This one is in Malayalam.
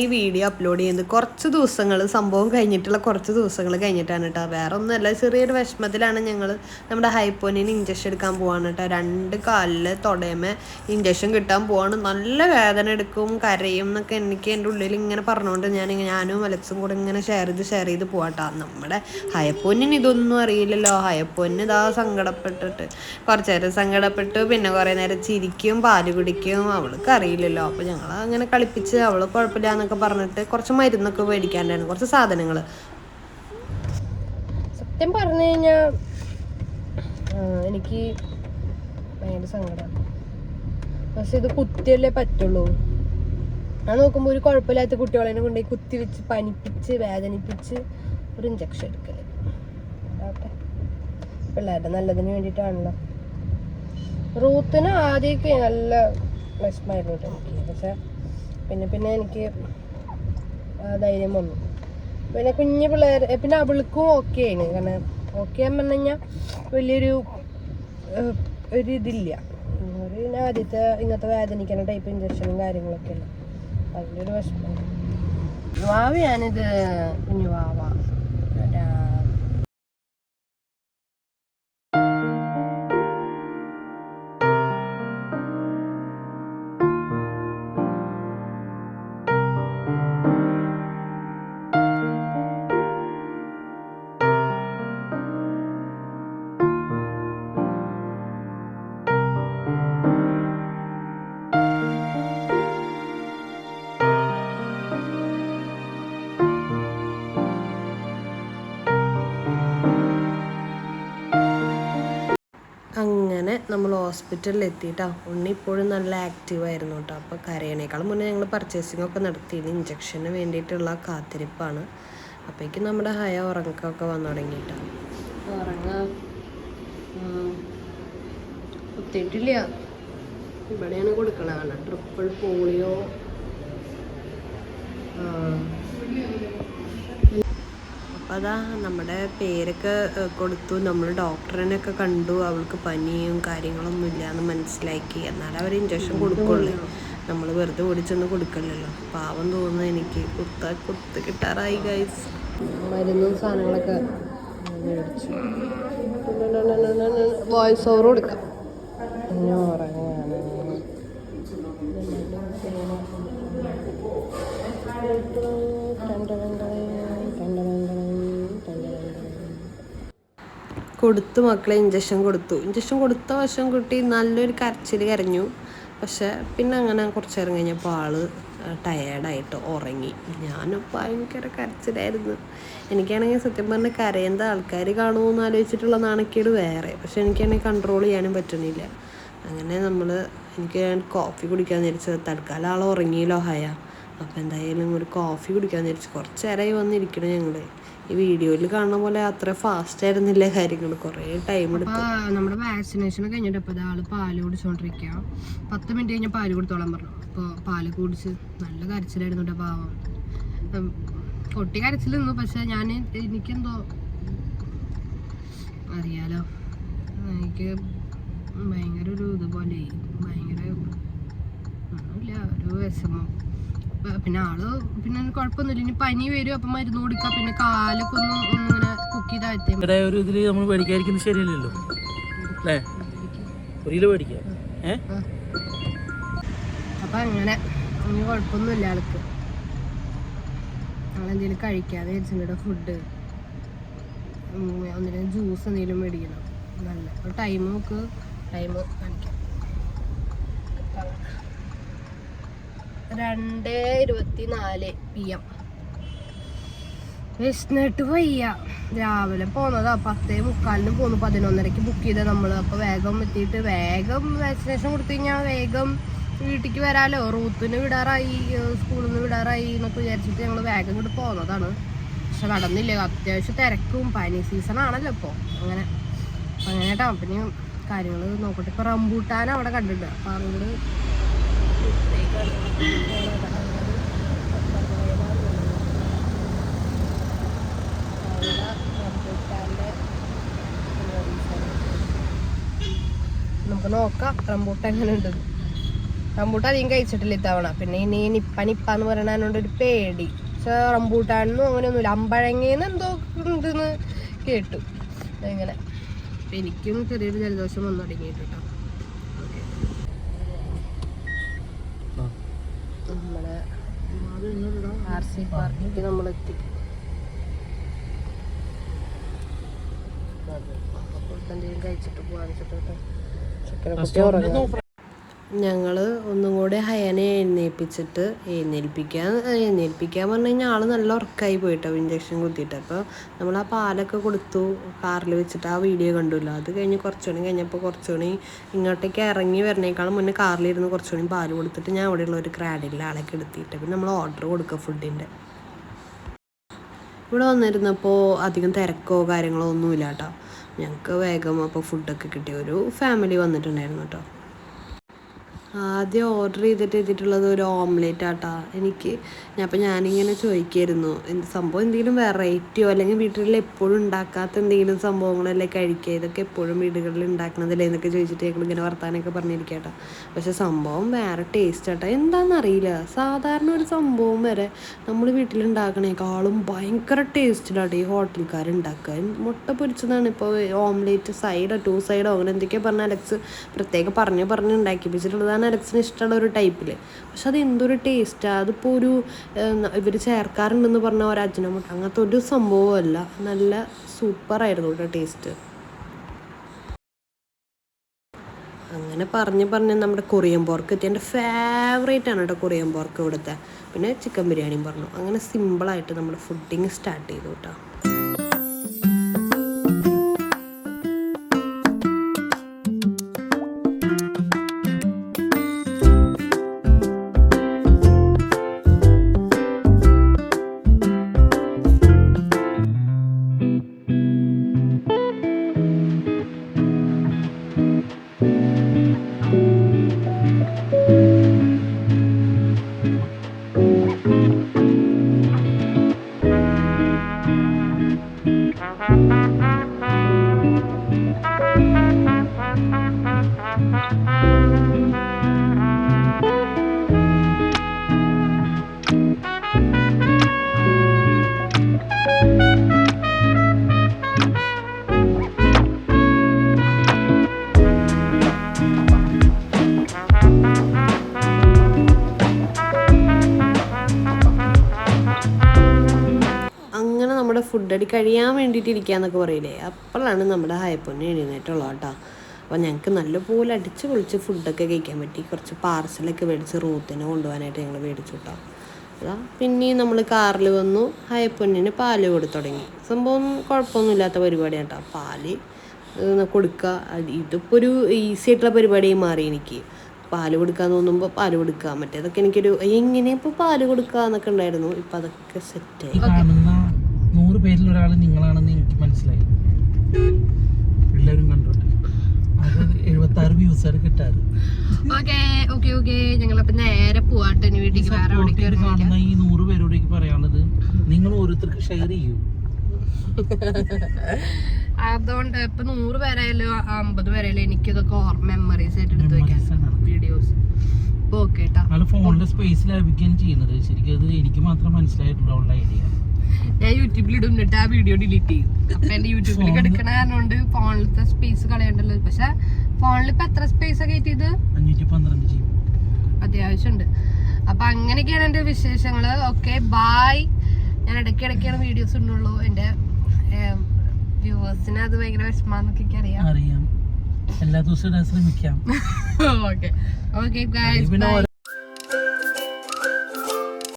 ഈ വീഡിയോ അപ്ലോഡ് ചെയ്യുന്നത് കുറച്ച് ദിവസങ്ങൾ സംഭവം കഴിഞ്ഞിട്ടുള്ള കുറച്ച് ദിവസങ്ങൾ കഴിഞ്ഞിട്ടാണ് കേട്ടോ വേറെ ഒന്നുമല്ല ചെറിയൊരു വിഷമത്തിലാണ് ഞങ്ങൾ നമ്മുടെ ഹൈപ്പോനിന് ഇഞ്ചക്ഷൻ എടുക്കാൻ പോവാണ് കേട്ടോ രണ്ട് കാലിൽ തുടയമേ ഇഞ്ചക്ഷൻ കിട്ടാൻ പോവാണ്. നല്ല വേദന എടുക്കും കരയും എന്നൊക്കെ എനിക്ക് എന്റെ ഉള്ളിൽ ഇങ്ങനെ പറഞ്ഞുകൊണ്ട് ഞാൻ ഞാനും അലക്സും കൂടെ ഇങ്ങനെ ഷെയർ ചെയ്ത് ഷെയർ ചെയ്ത് പോവാട്ടോ നമ്മുടെ ഹയപ്പൊന്നിന് ഇതൊന്നും അറിയില്ലല്ലോ. ഹയപ്പൊന്നിന് ഇതാ സങ്കടപ്പെട്ടിട്ട് കുറച്ച് നേരം സങ്കടപ്പെട്ടു. പിന്നെ കുറേ നേരം ചിരിക്കും പാൽ കുടിക്കും. അവൾക്ക് അറിയില്ലല്ലോ. അപ്പോൾ ഞങ്ങൾ അങ്ങനെ കളിപ്പിച്ച് അവൾ കുഴപ്പമില്ല. എന്നൊക്കെ പറഞ്ഞിട്ട് കുറച്ച് മരുന്നൊക്കെ മേടിക്കാനാണ് കുറച്ച് സാധനങ്ങൾ സത്യം പറഞ്ഞു കഴിഞ്ഞാൽ എനിക്ക് ഭയങ്കര സങ്കടമാണ് പക്ഷെ ഇത് കുത്തിയല്ലേ പറ്റുള്ളൂ. ഞാൻ നോക്കുമ്പോൾ ഒരു കുഴപ്പമില്ലാത്ത കുട്ടികളെ കൊണ്ട് കുത്തി വെച്ച് പനിപ്പിച്ച് വേദനിപ്പിച്ച് ഒരു ഇഞ്ചക്ഷൻ എടുക്കൽ. അതാട്ടെ. പിള്ളേരുടെ നല്ലതിന് വേണ്ടിയിട്ടാണല്ലോ. റൂത്തിന് ആദ്യമൊക്കെ നല്ല വിഷമമായിരുന്നു കേട്ടോ എനിക്ക്. പക്ഷെ പിന്നെ പിന്നെ എനിക്ക് ധൈര്യം വന്നു. പിന്നെ കുഞ്ഞു പിള്ളേർ പിന്നെ അവൾക്കും ഓക്കെ ആണ് കാരണം ഓക്കെ എന്ന് പറഞ്ഞു കഴിഞ്ഞാൽ വലിയൊരു ഒരു ഇതില്ല. പിന്നെ ആദ്യത്തെ ഇങ്ങനത്തെ വേദനിക്കുന്ന ടൈപ്പ് ഇഞ്ചക്ഷനും കാര്യങ്ങളൊക്കെ ഉണ്ട്. അതിന്റെ ഒരു വിഷമം. വാവയാണിത് കുഞ്ഞു അങ്ങനെ നമ്മൾ ഹോസ്പിറ്റലിൽ എത്തിയിട്ടാ ഉണ്ണി ഇപ്പോഴും നല്ല ആക്റ്റീവ് ആയിരുന്നു കേട്ടോ. അപ്പോൾ കരയണേക്കാളും മുന്നേ ഞങ്ങൾ പർച്ചേസിംഗ് ഒക്കെ നടത്തിയത് ഇഞ്ചക്ഷന് വേണ്ടിയിട്ടുള്ള കാത്തിരിപ്പാണ്. അപ്പോഴേക്കും നമ്മുടെ ഹയ ഉറങ്ങൊക്കെ വന്നു തുടങ്ങിയിട്ടാ. ഉറങ്ങാ? കുത്തിയിട്ടില്ല. ഇവിടെയാണ് കൊടുക്കണതാണ് ട്രിപ്പിൾ പോളിയോ അപ്പോൾ അതാ നമ്മുടെ പേരൊക്കെ കൊടുത്തു നമ്മൾ ഡോക്ടറിനൊക്കെ കണ്ടു അവൾക്ക് പനിയും കാര്യങ്ങളൊന്നും ഇല്ല എന്ന് മനസ്സിലാക്കി എന്നാലും അവർ ഇഞ്ചക്ഷൻ കൊടുക്കുള്ളൂ നമ്മൾ വെറുതെ ഓടിച്ചൊന്ന് കൊടുക്കല്ലല്ലോ പാവം തോന്നുന്നു എനിക്ക് കുത്ത കുത്ത് കിട്ടാറായി ഗൈസ് മരുന്നും സാധനങ്ങളൊക്കെ വോയിസ് ഓവർ കൊടുക്കാം ഉറങ്ങാണ് കൊടുത്തു മക്കളെ ഇഞ്ചക്ഷൻ കൊടുത്തു. ഇഞ്ചക്ഷൻ കൊടുത്ത വശം കുട്ടി നല്ലൊരു കരച്ചിൽ കരഞ്ഞു. പക്ഷെ പിന്നെ അങ്ങനെ കുറച്ച് നേരം കഴിഞ്ഞപ്പോൾ ആൾ ടയേർഡായിട്ട് ഉറങ്ങി. ഞാൻ ഭയങ്കര കരച്ചിലായിരുന്നു. എനിക്കാണെങ്കിൽ സത്യം പറഞ്ഞാൽ കരയേണ്ട ആൾക്കാർ കാണുമെന്ന് ആലോചിച്ചിട്ടുള്ള നാണക്കേട് വേറെ. പക്ഷെ എനിക്കാണെങ്കിൽ കൺട്രോൾ ചെയ്യാനും പറ്റുന്നില്ല. അങ്ങനെ നമ്മൾ എനിക്ക് കോഫി കുടിക്കാൻ വിചാരിച്ചത്. തൽക്കാലം ആൾ ഉറങ്ങിയല്ലോ ഹയ. അപ്പോൾ എന്തായാലും ഒരു കോഫി കുടിക്കാൻ വിചാരിച്ചു കുറച്ച് നേരമായി വന്നിരിക്കണം ഞങ്ങൾ ഈ വീഡിയോയിൽ കാണുന്ന പോലെ അത്ര ഫാസ്റ്റ് ആയിരുന്നില്ല കാര്യങ്ങൾ കുറേ ടൈം എടുത്തു. നമ്മുടെ വാക്സിനേഷൻ കഴിഞ്ഞിട്ട് അപ്പോൾ ആൾ പാൽ കുടിച്ചോണ്ടിരിക്കുക പത്ത് മിനിറ്റ് കഴിഞ്ഞ പാൽ കൊടുത്തോളാൻ പറഞ്ഞു. അപ്പോൾ പാൽ കുടിച്ച് നല്ല കരച്ചിലായിരുന്നു കേട്ടോ പാവം. കൊട്ടി കരച്ചിൽ നിന്നു. പക്ഷെ ഞാൻ എനിക്കെന്തോ അറിയാലോ. എനിക്ക് ഭയങ്കര ഒരു ഇതുപോലെ ഭയങ്കര ഒന്നുമില്ല. ഒരു വിഷമം. പിന്നെ ആൾ പിന്നെ കുഴപ്പമൊന്നുമില്ല. ഇനി പനി വരും അപ്പൊ മരുന്ന് കൊടുക്കാം. പിന്നെ കാലൊക്കെ ഒന്ന് ഇങ്ങനെ കുക്ക് ചെയ്തായിരിക്കുന്നത് ഇവിടെ ഒരു ഇതിൽ നമ്മൾ മേടിക്കാതിരിക്കുന്നത് ശരിയല്ലല്ലോ. അല്ലേ? ഒരു കിലോ മേടിക്കാം. അപ്പൊ അങ്ങനെ ഇനി കുഴപ്പമൊന്നുമില്ല ആൾക്ക്. ആളെന്തെങ്കിലും കഴിക്കാതെ വിചാരിച്ചിട്ട് ഫുഡ് ഒന്നിനും ജ്യൂസ് എന്തെങ്കിലും മേടിക്കണം. നല്ല ടൈം നോക്ക്. ടൈം കാണിക്കാം. രണ്ട് ഇരുപത്തി നാല് പി എം വിശന്നിട്ട് വയ്യ. രാവിലെ പോന്നതാ പത്തേ മുക്കാലിന് പോന്നു. പതിനൊന്നരക്ക് ബുക്ക് ചെയ്ത നമ്മൾ അപ്പൊ വേഗം എത്തിയിട്ട് വേഗം വാക്സിനേഷൻ കൊടുത്തു കഴിഞ്ഞാൽ വേഗം വീട്ടിലേക്ക് വരാലോ. റൂത്തിന് വിടാറായി. സ്കൂളിൽ നിന്ന് വിടാറായി എന്നൊക്കെ വിചാരിച്ചിട്ട് ഞങ്ങൾ വേഗം ഇങ്ങോട്ട് പോന്നതാണ്. പക്ഷെ നടന്നില്ല. അത്യാവശ്യം തിരക്കും. പനി സീസൺ ആണല്ലോ ഇപ്പോൾ അങ്ങനെ അങ്ങനെ കേട്ടോ. പിന്നെ കാര്യങ്ങൾ നോക്കട്ടെ. ഇപ്പൊ റംബൂട്ടാൻ അവിടെ കണ്ടിട്ടുണ്ട്. അപ്പൊ അങ്ങോട്ട് നമുക്ക് നോക്കാം റംബൂട്ടാൻ എങ്ങനെ ഉണ്ട്. റംബൂട്ടാൻ അധികം കഴിച്ചിട്ടില്ല ഇത്തവണ. പിന്നെ ഇനി നിപ്പ നിപ്പ എന്ന് ഒരു പേടി. പക്ഷെ റംബൂട്ടാനൊന്നും അങ്ങനെയൊന്നുമില്ല. അമ്പഴങ്ങേന്ന് എന്തോ ഉണ്ടെന്ന് കേട്ടു. അങ്ങനെ എനിക്കും ചെറിയൊരു ജലദോഷം വന്നു തുടങ്ങിയിട്ട് കേട്ടോ ഓക്കെ നമ്മുടെ ആർ സി പാർക്കിലേക്ക് നമ്മളെത്തി. അപ്പോൾ എന്തെങ്കിലും കഴിച്ചിട്ട് പോകാൻ വെച്ചിട്ട് ചെക്കനെ കുട്ടി ഉറങ്ങും ഞങ്ങൾ ഒന്നും കൂടി ഹയനെ എഴുന്നേൽപ്പിച്ചിട്ട് എഴുന്നേൽപ്പിക്കാൻ എഴുന്നേൽപ്പിക്കാൻ പറഞ്ഞു കഴിഞ്ഞാൽ ആൾ നല്ല ഉറക്കമായി പോയിട്ടോ ഇഞ്ചക്ഷൻ കുത്തിയിട്ട്. അപ്പോൾ നമ്മൾ ആ പാലൊക്കെ കൊടുത്തു കാറിൽ വെച്ചിട്ട് ആ വീഡിയോ കണ്ടുല്ലോ? അത് കഴിഞ്ഞ് കുറച്ചുകൂടി കഴിഞ്ഞപ്പോൾ കുറച്ചുകൂടി ഇങ്ങോട്ടേക്ക് ഇറങ്ങി വരണേക്കാളും മുന്നേ കാറിലിരുന്ന് കുറച്ചുകൂടി പാൽ കൊടുത്തിട്ട് ഞാൻ അവിടെയുള്ള ഒരു ക്രാഡിൽ ആളൊക്കെ എടുത്തിട്ട് പിന്നെ നമ്മൾ ഓർഡർ കൊടുക്കുക ഫുഡിന്റെ ഇവിടെ വന്നിരുന്നപ്പോൾ അധികം തിരക്കോ കാര്യങ്ങളോ ഒന്നുമില്ല കേട്ടോ ഞങ്ങൾക്ക് വേഗം അപ്പോൾ ഫുഡൊക്കെ കിട്ടി. ഒരു ഫാമിലി വന്നിട്ടുണ്ടായിരുന്നു കേട്ടോ. ആദ്യം ഓർഡർ ചെയ്തിട്ട് ചെയ്തിട്ടുള്ളത് ഒരു ഓംലെറ്റ് എനിക്ക് അപ്പം ഞാനിങ്ങനെ ചോദിക്കായിരുന്നു എന്ത് സംഭവം എന്തെങ്കിലും വെറൈറ്റിയോ അല്ലെങ്കിൽ വീട്ടിൽ എപ്പോഴും ഉണ്ടാക്കാത്ത എന്തെങ്കിലും സംഭവങ്ങളല്ലേ കഴിക്കുക? ഇതൊക്കെ എപ്പോഴും വീടുകളിൽ ഉണ്ടാക്കണതല്ലേ എന്നൊക്കെ ചോദിച്ചിട്ട് ഞങ്ങൾ ഇങ്ങനെ വർത്താനൊക്കെ പറഞ്ഞിരിക്കട്ടാ പക്ഷെ സംഭവം വേറെ ടേസ്റ്റ് ആട്ടോ എന്താണെന്നറിയില്ല സാധാരണ ഒരു സംഭവം വരെ നമ്മൾ വീട്ടിൽ വീട്ടിലുണ്ടാക്കണേക്കാളും ഭയങ്കര ടേസ്റ്റിലാട്ടോ ഈ ഹോട്ടൽക്കാർ ഉണ്ടാക്കുക. മുട്ട പൊരിച്ചതാണ് ഇപ്പോൾ ഓംലേറ്റ് സൈഡോ ടു സൈഡോ അങ്ങനെ എന്തൊക്കെയോ പറഞ്ഞ അലക്സ് പ്രത്യേകം പറഞ്ഞു പറഞ്ഞ് ഉണ്ടാക്കിപ്പിച്ചിട്ടുള്ളതാണ് അലക്സിന് ഇഷ്ടമുള്ള ഒരു ടൈപ്പിൽ പക്ഷെ അത് എന്തൊരു ടേസ്റ്റാണ് അതിപ്പോൾ ഒരു ഇവർ ചേർക്കാറുണ്ടെന്ന് പറഞ്ഞ ഒരു അജ്നമുട്ട. അങ്ങനത്തെ ഒരു സംഭവമല്ല. നല്ല സൂപ്പറായിരുന്നു കേട്ടോ ടേസ്റ്റ്. അങ്ങനെ പറഞ്ഞ് പറഞ്ഞ് നമ്മുടെ കൊറിയൻ പോർക്ക് എത്തി എന്റെ ഫേവറേറ്റ് ആണ് കേട്ടോ കൊറിയൻ പോർക്ക് ഇവിടുത്തെ. പിന്നെ ചിക്കൻ ബിരിയാണിയും പറഞ്ഞു. അങ്ങനെ സിമ്പിളായിട്ട് നമ്മുടെ ഫുഡിങ് സ്റ്റാർട്ട് ചെയ്തു കേട്ടോ. നമ്മുടെ ഫുഡ് അടി കഴിയാൻ വേണ്ടിയിട്ട് ഇരിക്കാന്നൊക്കെ പറയില്ലേ? അപ്പോഴാണ് നമ്മുടെ ഹൈപ്പൊന്നെ എഴുന്നേറ്റുള്ളത് കേട്ടോ. അപ്പോൾ ഞങ്ങൾക്ക് നല്ലപോലെ അടിച്ച് പൊളിച്ച് ഫുഡൊക്കെ കഴിക്കാൻ പറ്റി. കുറച്ച് പാർസലൊക്കെ മേടിച്ച് റൂത്തിനെ കൊണ്ടുപോകാനായിട്ട് ഞങ്ങൾ മേടിച്ചു കേട്ടോ. അതാ പിന്നെയും നമ്മൾ കാറിൽ വന്നു. ഹയപ്പൊന്നിന് പാൽ കൊടുത്തു തുടങ്ങി. സംഭവം കുഴപ്പമൊന്നുമില്ലാത്ത പരിപാടിയാണ് കേട്ടോ. പാൽ കൊടുക്കുക. ഇതിപ്പോൾ ഒരു ഈസി ആയിട്ടുള്ള പരിപാടിയായി മാറി എനിക്ക്. പാൽ കൊടുക്കാൻ തോന്നുമ്പോൾ പാൽ കൊടുക്കുക. മറ്റേതൊക്കെ എനിക്കൊരു എങ്ങനെ ഇപ്പോൾ പാൽ കൊടുക്കുക എന്നൊക്കെ ഉണ്ടായിരുന്നു. ഇപ്പം അതൊക്കെ സെറ്റായി നൂറ് പേരിൽ ഒരാൾ നിങ്ങളാണെന്ന് എനിക്ക് മനസ്സിലായി. എല്ലാവരും കണ്ടോട്ടെ. അത് എഴുപത്തി ആറ് വ്യൂസാണ് കിട്ടാറ്. Okay okay okay. ഞങ്ങളപ്പോ നേരെ പോവാട്ടെ. ഇനി വീട്ടിലേക്ക് വേറെ എവിടേക്ക് ഈ കാണുന്ന ഈ നൂറ് പേരോടേക്ക് പറയാനുള്ളത് നിങ്ങൾ ഓരോരുത്തർക്ക് ഷെയർ ചെയ്യൂ. അതുകൊണ്ട് ഇപ്പൊ നൂറ് പേരായാലും അമ്പത് പേരായാലും എനിക്കിതൊക്കെ ഓർമ്മ മെമ്മറീസ് ആയിട്ട് എടുത്ത് വെക്കാൻ വീഡിയോസ് ഓക്കെ ഫോണിലെ സ്പേസ് ലഭിക്കുകയാണ് ചെയ്യുന്നത്. ശരിക്കും അത് എനിക്ക് മാത്രം മനസ്സിലായിട്ടുള്ള ഐഡിയ ഞാൻ യൂട്യൂബിൽ ഇടും എന്നിട്ട് ആ വീഡിയോ ഡിലീറ്റ് ചെയ്യും. അപ്പൊ എന്റെ യൂട്യൂബിൽ കിടക്കണ കാരണം ഫോണിലത്തെ സ്പേസ് കളയണ്ടല്ലോ. പക്ഷെ ഫോണിൽ ഇപ്പൊ എത്ര സ്പേസ് ബി അത്യാവശ്യമുണ്ട്. അപ്പൊ അങ്ങനെയൊക്കെയാണ് എന്റെ വിശേഷങ്ങൾ. ഓക്കെ ബായ് ഞാൻ ഇടയ്ക്ക് ഇടയ്ക്കാണ് വീഡിയോസ് ഇടുന്നുള്ളൂ എന്റെ വ്യൂവേഴ്സിന് അത് ഭയങ്കര വിഷമാന്നൊക്കെ അറിയാം. എല്ലാ ദിവസവും ശ്രമിക്കാം. Okay okay